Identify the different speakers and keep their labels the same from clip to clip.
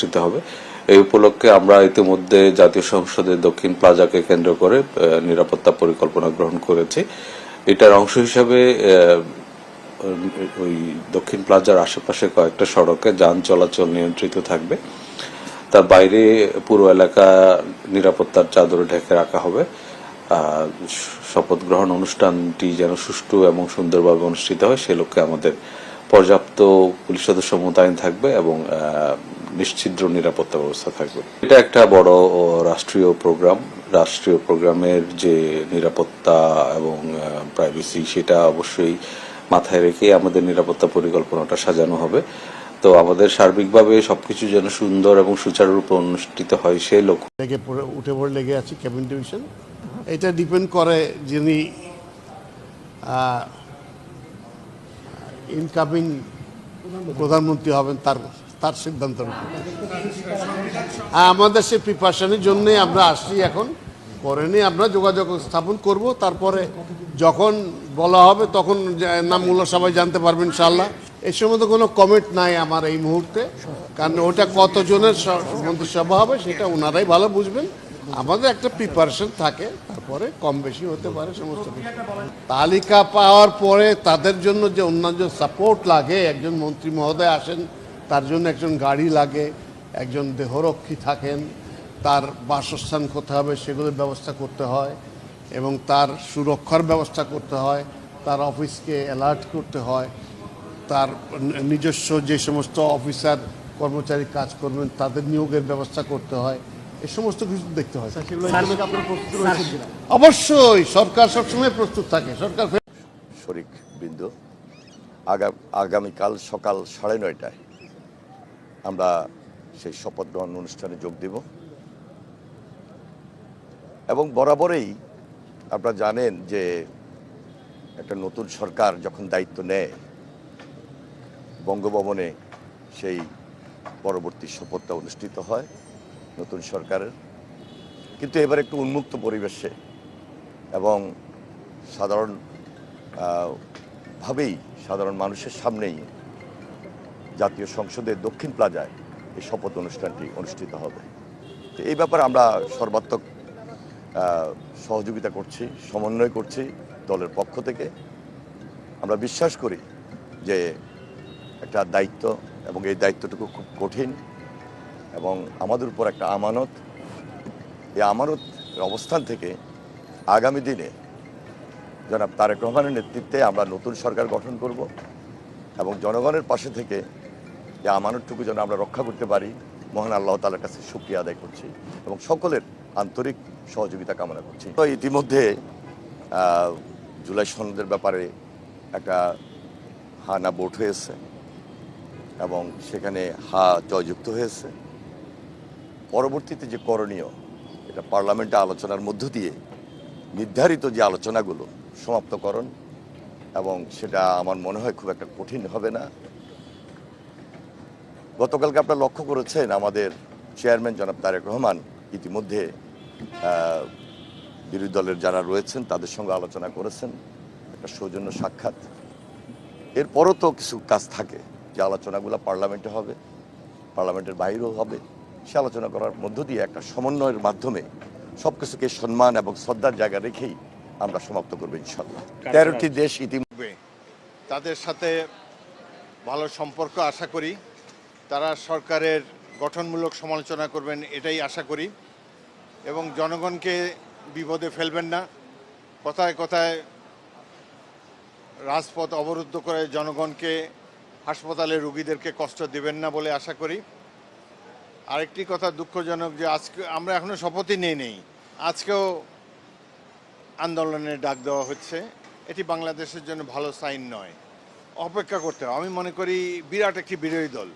Speaker 1: অনুষ্ঠিত হবে। এই উপলক্ষে আমরা ইতিমধ্যে জাতীয় সংসদের দক্ষিণ প্লাজাকে কেন্দ্র করে নিরাপত্তা পরিকল্পনা গ্রহণ করেছি। এটার অংশ হিসাবে ওই দক্ষিণ প্লাজার আশেপাশে কয়েকটা সড়কে যান চলাচল নিয়ন্ত্রিত থাকবে। তার বাইরে পুরো এলাকা নিরাপত্তার চাদরে ঢেকে রাখা হবে। শপথ গ্রহণ অনুষ্ঠানটি যেন সুষ্ঠু এবং সুন্দরভাবে অনুষ্ঠিত হয়, সে লক্ষ্যে আমাদের পর্যাপ্ত পুলিশ সদস্য মোতায়েন থাকবে এবং নিশ্চিদ্র নিরাপত্তা ব্যবস্থা থাকবে। এটা একটা বড় রাষ্ট্রীয় প্রোগ্রাম। রাষ্ট্রীয় প্রোগ্রামের যে নিরাপত্তা এবং প্রাইভেসি সেটা অবশ্যই মাথায় রেখে আমাদের নিরাপত্তা পরিকল্পনাটা সাজানো হবে। তো আমাদের সার্বিকভাবে সবকিছু যেন সুন্দর এবং সুচারুরূপে অনুষ্ঠিত হয় সেই লক্ষ্য
Speaker 2: লেগে উঠে পড়ে লেগে আছে ক্যাবিন ডিভিশন। এটা ডিপেন্ড করে যিনি ইনকামিং প্রধানমন্ত্রী হবেন তার তার সিদ্ধান্তের উপর আমাদের সেই প্রিপারেশনের জন্যই আমরা আসছি এখন। পরে নিয়ে আমরা যোগাযোগ স্থাপন করব, তারপরে যখন বলা হবে তখন নামগুলো সবাই জানতে পারবেন ইনশাল্লাহ এই সম্বন্ধে কোনো কমেন্ট নাই আমার এই মুহূর্তে, কারণ ওটা কতজনের স- মন্ত্রিসভা হবে সেটা ওনারাই ভালো বুঝবেন। আমাদের একটা প্রিপারেশন থাকে তারপরে কম বেশি হতে পারে, সমস্ত তালিকা পাওয়ার পরে তাদের জন্য যে অন্যান্য সাপোর্ট লাগে, একজন মন্ত্রী মহোদয় আসেন, তার জন্য একজন গাড়ি লাগে, একজন দেহরক্ষী থাকেন, তার বাসস্থান কোথায় হবে সেগুলোর ব্যবস্থা করতে হয় এবং তার সুরক্ষার ব্যবস্থা করতে হয়, তার অফিসকে অ্যালার্ট করতে হয়, তার নিজস্ব যে সমস্ত অফিসার কর্মচারী কাজ করবেন, তাদের নিয়োগের ব্যবস্থা করতে হয়। এই সমস্ত কিছু দেখতে হয়। অবশ্যই সরকার সবসময় প্রস্তুত থাকে সরকার
Speaker 3: শরিক বৃন্দ আগা- আগামীকাল সকাল সাড়ে নয়টায় আমরা সেই শপথ গ্রহণ অনুষ্ঠানে যোগ দেব। এবং বরাবরই আপনারা জানেন যে একটা নতুন সরকার যখন দায়িত্ব নেয় বঙ্গভবনে সেই পরবর্তী শপথটা অনুষ্ঠিত হয়। নতুন সরকারের। কিন্তু এবার একটু উন্মুক্ত পরিবেশে এবং সাধারণ ভাবেই সাধারণ মানুষের সামনেই জাতীয় সংসদের দক্ষিণ প্লাজায় এই শপথ অনুষ্ঠানটি অনুষ্ঠিত হবে। তো এই ব্যাপারে আমরা সর্বাত্মক সহযোগিতা করছি, সমন্বয় করছি দলের পক্ষ থেকে। আমরা বিশ্বাস করি যে একটা দায়িত্ব এবং এই দায়িত্বটুকু খুব কঠিন। এবং আমাদের উপর একটা আমানত। এই আমানত অবস্থান থেকে আগামী দিনে জনাব তারেক রহমানের নেতৃত্বে আমরা নতুন সরকার গঠন করব এবং জনগণের পাশে থেকে যে আমানতটুকু যেন আমরা রক্ষা করতে পারি, মহান আল্লাহ তালার কাছে সুক্রিয়া আদায় করছি এবং সকলের আন্তরিক সহযোগিতা কামনা করছি। তো ইতিমধ্যে জুলাই সনদের ব্যাপারে একটা হা না ভোট হয়েছে এবং সেখানে হা জয়যুক্ত হয়েছে। পরবর্তীতে যে করণীয়, এটা পার্লামেন্টে আলোচনার মধ্য দিয়ে নির্ধারিত যে আলোচনাগুলো, সমাপ্তকরণ, এবং সেটা আমার মনে হয় খুব একটা কঠিন হবে না। গতকালকে আপনারা লক্ষ্য করেছেন, আমাদের চেয়ারম্যান জনাব তারেক রহমান ইতিমধ্যে বিরোধী দলের যারা রয়েছেন, তাদের সঙ্গে আলোচনা করেছেন। একটা সৌজন্য সাক্ষাৎ। এরপরও তো কিছু কাজ থাকে, যে আলোচনাগুলো পার্লামেন্টে হবে, পার্লামেন্টের বাইরেও হবে। সে আলোচনা করার মধ্য দিয়ে একটা সমন্বয়ের মাধ্যমে সব কিছুকে সম্মান এবং শ্রদ্ধার জায়গা রেখেই আমরা সমাপ্ত করব ইনশাল্লাহ তেরোটি দেশ ইতিমধ্যে
Speaker 4: তাদের সাথে ভালো সম্পর্ক আশা করি। তারা সরকারের গঠনমূলক সমালোচনা করবেন এটাই আশা করি এবং জনগণকে বিপদে ফেলবেন না। কথায় কথায় রাজপথ অবরুদ্ধ করে জনগণকে হাসপাতালে রুগীদেরকে কষ্ট দেবেন না বলে আশা করি। আরেকটি কথা দুঃখজনক যে আজকে আমরা এখনও শপথই নেই নেই। আজকেও আন্দোলনের ডাক দেওয়া হচ্ছে। এটি বাংলাদেশের জন্য ভালো সাইন নয়। অপেক্ষা করতে হবে। আমি মনে করি বিরাট একটি বিরোধী দল।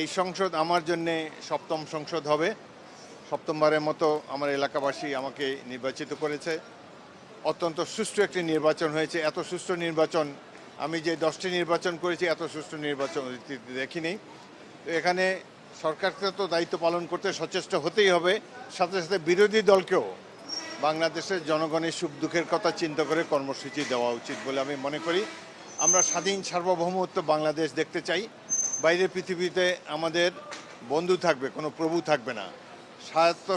Speaker 4: এই সংসদ আমার জন্যে সপ্তম সংসদ হবে। সপ্তমবারের মতো আমার এলাকাবাসী আমাকে নির্বাচিত করেছে। অত্যন্ত সুষ্ঠু একটি নির্বাচন হয়েছে। এত সুষ্ঠু নির্বাচন, আমি যে দশটি নির্বাচন করেছি, এত সুষ্ঠু নির্বাচন দেখিনি। তো এখানে সরকারকে তো দায়িত্ব পালন করতে সচেষ্ট হতেই হবে। সাথে সাথে বিরোধী দলকেও বাংলাদেশের জনগণের সুখ দুঃখের কথা চিন্তা করে কর্মসূচি দেওয়া উচিত বলে আমি মনে করি। আমরা স্বাধীন সার্বভৌমত্ব বাংলাদেশ দেখতে চাই। বাইরের পৃথিবীতে আমাদের বন্ধু থাকবে, কোনো প্রভু থাকবে না। স্বায়ত্ত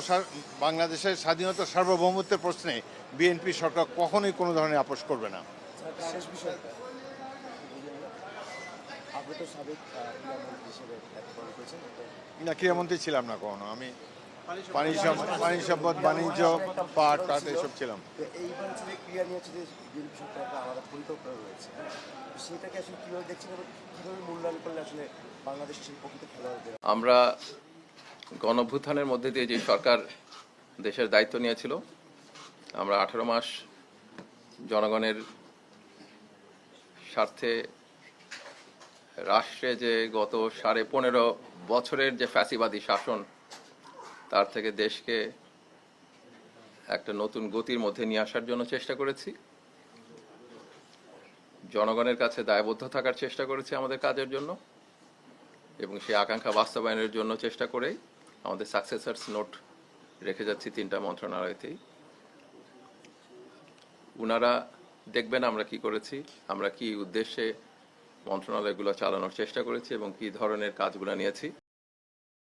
Speaker 4: বাংলাদেশের স্বাধীনতা সার্বভৌমত্বের প্রশ্নে বিএনপি সরকার কখনোই কোনো ধরনের আপোষ করবে না।
Speaker 5: বিষয়। আপনি তো সাবেক ক্রীড়ামন্ত্রী হিসেবে পালন করেছেন
Speaker 4: না ক্রীড়ামন্ত্রী ছিলাম না কখনো আমি পানি সম্পদ পানি সম্পদ বাণিজ্য। পাট টাট এসব ছিলাম।
Speaker 5: এইবার হচ্ছে ক্রিয়া নিয়ে হচ্ছে বিএনপি সরকার একটা আলাদা পরিকল্পনা রয়েছে সেটাকে আসলে কীভাবে দেখছেন এবং কীভাবে মূল্যায়ন করলে আসলে বাংলাদেশ সেই খেলোয়াড়দের
Speaker 6: আমরা গণভ্যুত্থানের মধ্যে দিয়ে যে সরকার দেশের দায়িত্ব নিয়েছিল আমরা আঠারো মাস জনগণের স্বার্থে রাষ্ট্রে যে গত সাড়ে পনেরো বছরের যে ফ্যাসিবাদী শাসন, তার থেকে দেশকে একটা নতুন গতির মধ্যে নিয়ে আসার জন্য চেষ্টা করেছি। জনগণের কাছে দায়বদ্ধ থাকার চেষ্টা করেছি আমাদের কাজের জন্য এবং সেই আকাঙ্ক্ষা বাস্তবায়নের জন্য চেষ্টা করেই আমাদের সাকসেসার্স নোট রেখে যাচ্ছি তিনটা মন্ত্রণালয়তেই। উনারা দেখবেন আমরা কি করেছি, আমরা কি উদ্দেশ্যে মন্ত্রণালয়গুলো চালানোর চেষ্টা করেছি এবং কি ধরনের কাজগুলো নিয়েছি।